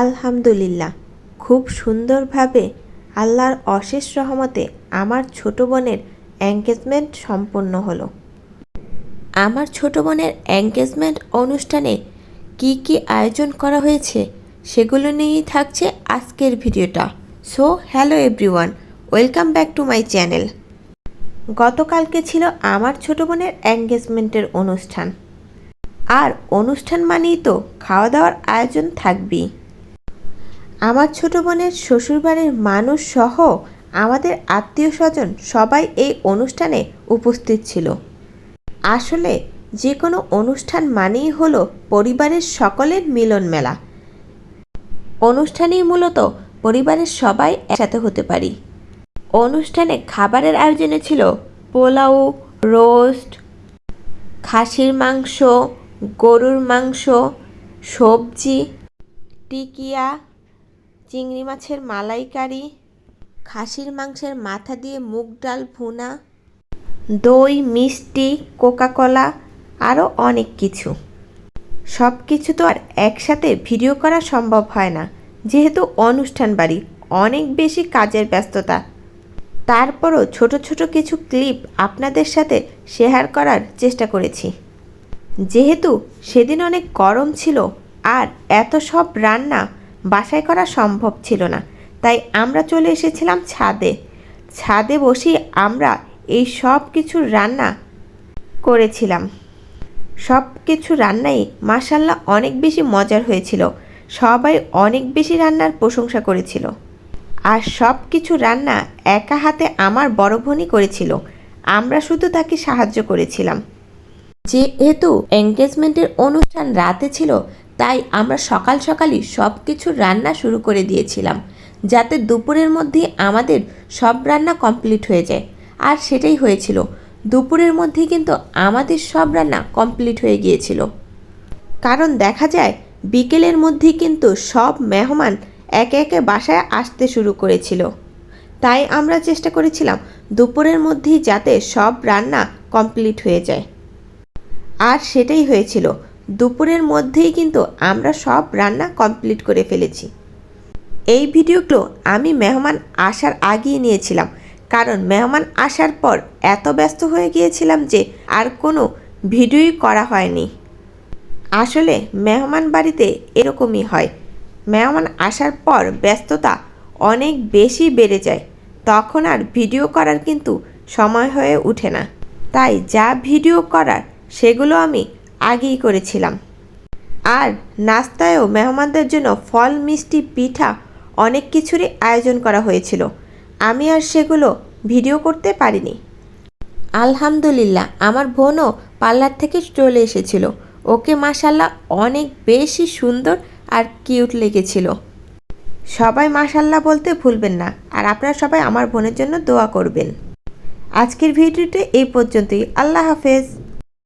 আলহামদুলিল্লাহ। খুব সুন্দরভাবে আল্লাহর অশেষ রহমতে আমার ছোট বোনের এঙ্গেজমেন্ট সম্পন্ন হলো। আমার ছোট বোনের এঙ্গেজমেন্ট অনুষ্ঠানে কি কি আয়োজন করা হয়েছে সেগুলো নিয়েই থাকছে আজকের ভিডিওটা। So hello everyone welcome back to my channel গতকালকে ছিল আমার ছোট বোনের এঙ্গেজমেন্টের অনুষ্ঠান। আর অনুষ্ঠান মানেই তো খাওয়া দাওয়ার আয়োজন থাকবেই। আমার ছোট বোনের শ্বশুরবাড়ির মানুষ সহ আমাদের আত্মীয় স্বজন সবাই এই অনুষ্ঠানে উপস্থিত ছিল। আসলে যে কোনো অনুষ্ঠান মানেই হলো পরিবারের সকলের মিলন মেলা। অনুষ্ঠানেই মূলত পরিবারের সবাই একসাথে হতে পারি। অনুষ্ঠানে খাবারের আয়োজনে ছিল পোলাও, রোস্ট, খাসির মাংস, গরুর মাংস, সবজি, টিকিয়া চিংড়ি মাছের মালাইকারি, খাসির মাংসের মাথা দিয়ে মুগ ডাল ভুনা, দই, মিষ্টি, কোকাকোলা আরও অনেক কিছু। সব কিছু তো আর একসাথে ভিডিও করা সম্ভব হয় না। যেহেতু অনুষ্ঠান বাড়ি, অনেক বেশি কাজের ব্যস্ততা। তারপরও ছোট ছোট কিছু ক্লিপ আপনাদের সাথে শেয়ার করার চেষ্টা করেছি। যেহেতু সেদিন অনেক গরম ছিল, আর এত সব রান্না বাসায় করা সম্ভব ছিল না। তাই আমরা চলে এসেছিলাম ছাদে। ছাদে বসেই আমরা এই সব কিছু রান্না করেছিলাম। সব কিছু রান্নাই মাসাল্লাহ অনেক বেশি মজার হয়েছিল। সবাই অনেক বেশি রান্নার প্রশংসা করেছিল। আর সব কিছু রান্না একা হাতে আমার বড় বোনই করেছিল। আমরা শুধু তাকে সাহায্য করেছিলাম। যেহেতু এঙ্গেজমেন্টের অনুষ্ঠান রাতে ছিল তাই আমরা সকাল সকালই সব কিছু রান্না শুরু করে দিয়েছিলাম, যাতে দুপুরের মধ্যেই আমাদের সব রান্না কমপ্লিট হয়ে যায়। আর সেটাই হয়েছিল। দুপুরের মধ্যেই কিন্তু আমাদের সব রান্না কমপ্লিট হয়ে গিয়েছিল। কারণ দেখা যায়, বিকেলের মধ্যেই কিন্তু সব মেহমান একে একে বাসায় আসতে শুরু করেছিল। তাই আমরা চেষ্টা করেছিলাম দুপুরের মধ্যেই যাতে সব রান্না কমপ্লিট হয়ে যায়। আর সেটাই হয়েছিল। দুপুরের মধ্যেই কিন্তু আমরা সব রান্না কমপ্লিট করে ফেলেছি। এই ভিডিওগুলো আমি মেহমান আসার আগেই নিয়েছিলাম, কারণ মেহমান আসার পর এত ব্যস্ত হয়ে গিয়েছিলাম যে আর কোনো ভিডিওই করা হয়নি। আসলে মেহমান বাড়িতে এরকমই হয়। মেহমান আসার পর ব্যস্ততা অনেক বেশি বেড়ে যায়, তখন আর ভিডিও করার কিন্তু সময় হয়ে ওঠে না। তাই যা ভিডিও করার সেগুলো আমি আগেই করেছিলাম। আর নাস্তায়ও মেহমানদের জন্য ফল, মিষ্টি, পিঠা অনেক কিছুরই আয়োজন করা হয়েছিল। আমি আর সেগুলো ভিডিও করতে পারিনি। আলহামদুলিল্লাহ, আমার বোনও পার্লার থেকে চলে এসেছিল। ওকে মাসাল্লাহ অনেক বেশি সুন্দর আর কিউট লেগেছিল। সবাই মাসাল্লাহ বলতে ভুলবেন না আর আপনারা সবাই আমার বোনের জন্য দোয়া করবেন। আজকের ভিডিওটি এই পর্যন্তই। আল্লাহ হাফেজ।